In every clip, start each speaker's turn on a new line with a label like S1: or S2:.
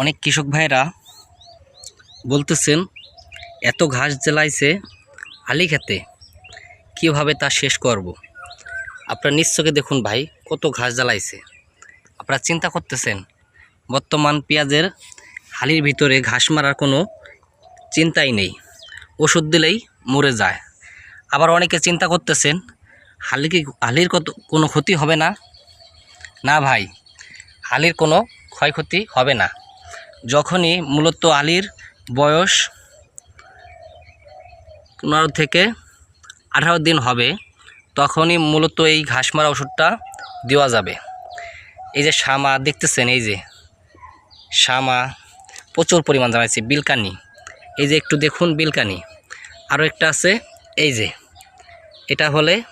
S1: অনেক কৃষক ভাইরা বলতেছেন, এত ঘাস জ্বালাইছে আলি খেতে, কীভাবে তা শেষ করব। আপনার নিশ্চয়কে দেখুন ভাই, কত ঘাস জ্বালাইছে। আপনারা চিন্তা করতেছেন, বর্তমান পেঁয়াজের হালির ভিতরে ঘাস মারার কোনো চিন্তাই নেই। ওষুধ দিলেই মরে যায়। আবার অনেকে চিন্তা করতেছেন, হালি কি, হালির কত, কোনো ক্ষতি হবে না? না ভাই, হালির কোনো ক্ষয়ক্ষতি হবে না। যখনই মূলত আলির বয়স পনেরো থেকে আঠারো দিন হবে, তখনই মূলত এই ঘাস মারা ওষুধটা দেওয়া যাবে। এই যে শামা, দেখতেছেন এই যে শামা, প্রচুর পরিমাণ জানাইছে বিলকানি। এই যে একটু দেখুন বিলকানি। আরও একটা আছে, এই যে এটা হলে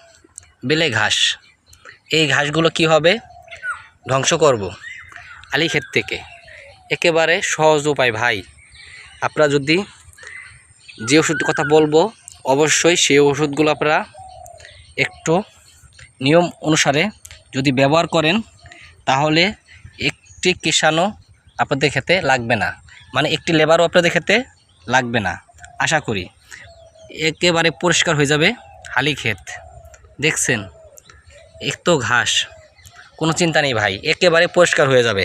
S1: বেলে ঘাস। এই ঘাসগুলো কি হবে? ধ্বংস করব আলি ক্ষেত থেকে। একেবারে সহজ উপায়, ভাই। আপনারা যদি যে ওষুধের কথা বলব, অবশ্যই সেই ওষুধগুলো আপনারা একটু নিয়ম অনুসারে যদি ব্যবহার করেন, তাহলে একটি কিষাণও আপনাদের খেতে লাগবে না। মানে একটি লেবারও আপনাদের খেতে লাগবে না, আশা করি। একেবারে পরিষ্কার হয়ে যাবে হালি ক্ষেত। দেখছেন? একটু ঘাস। কোনো চিন্তা নেই, ভাই। একেবারে পরিষ্কার হয়ে যাবে।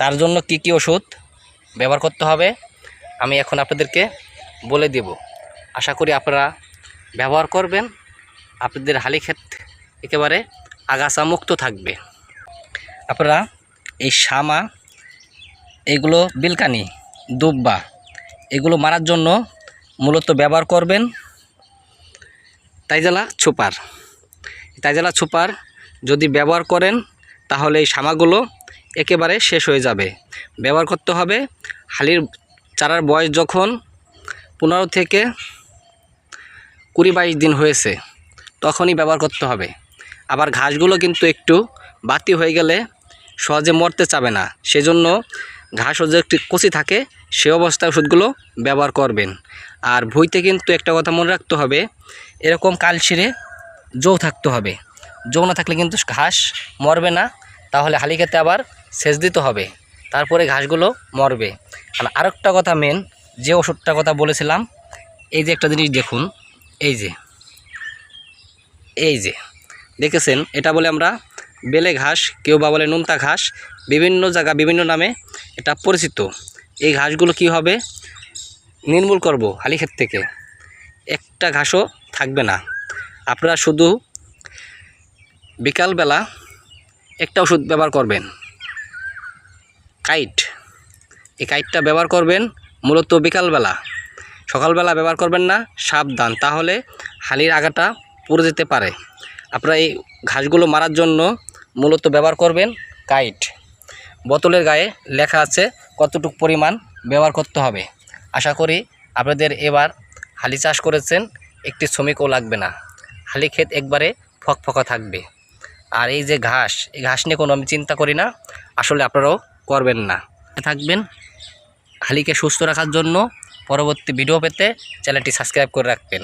S1: তার জন্য কি কি ওষুধ ব্যবহার করতে হবে, আমি এখন আপনাদেরকে বলে দেব। আশা করি আপনারা ব্যবহার করবেন, আপনাদের হালি ক্ষেত একেবারে আগাছা মুক্ত থাকবে। আপনারা এই শামা এগুলো বিলকানি, দুব্বা, এগুলো মারার জন্য মূলত ব্যবহার করবেন তাইজালা সুপার তাইজালা ছুপার যদি ব্যবহার করেন, তাহলে এই শামাগুলো একেবারে শেষ হয়ে যাবে। ব্যবহার করতে হবে হালির চারার বয়স যখন পনেরো থেকে কুড়ি বাইশ দিন হয়েছে, তখনই ব্যবহার করতে হবে। আবার ঘাসগুলো কিন্তু একটু বাতি হয়ে গেলে সহজে মরতে চাবে না। সেজন্য ঘাস যে একটু কচি থাকে, সে অবস্থায় ওষুধগুলো ব্যবহার করবেন। আর ভুইতে কিন্তু একটা কথা মনে রাখতে হবে, এরকম কালশিরে জৌ থাকতে হবে। জৌ না থাকলে কিন্তু ঘাস মরবে না। তাহলে হালি খেতে আবার সেচ দিতে হবে, তারপরে ঘাসগুলো মরবে। আর আরেকটা কথা মেন যে ওষুধটা কথা বলেছিলাম, এই যে একটা জিনিস দেখুন, এই যে এই যে, দেখেছেন? এটা বলে আমরা বেলে ঘাস, কেউ বা বলে নুনতা ঘাস, বিভিন্ন জায়গা, বিভিন্ন নামে এটা পরিচিত। এই ঘাসগুলো কি হবে? নির্মূল করব হালি ক্ষেত থেকে। একটা ঘাসও থাকবে না। আপনারা শুধু বিকালবেলা একটা ওষুধ ব্যবহার করবেন। কাইট। এই কাইটটা ব্যবহার করবেন মূলত বিকালবেলা। সকালবেলা ব্যবহার করবেন না, সাবধান। তাহলে হালির আগাটা পড়ে যেতে পারে। আপনারা এই ঘাসগুলো মারার জন্য মূলত ব্যবহার করবেন কাইট। বোতলের গায়ে লেখা আছে কতটুকু পরিমাণ ব্যবহার করতে হবে। আশা করি আপনাদের এবার হালি চাষ করেছেন, একটি শ্রমিকও লাগবে না। হালি ক্ষেত একবারে ফকফকা থাকবে। আর এই যে ঘাস, এই ঘাস নিয়ে কোনো আমি চিন্তা করি না। আসলে আপনারাও করবেন না। থাকবেন। হালিকে সুস্থ রাখার জন্য পরবর্তী ভিডিও পেতে চ্যানেলটি সাবস্ক্রাইব করে রাখবেন।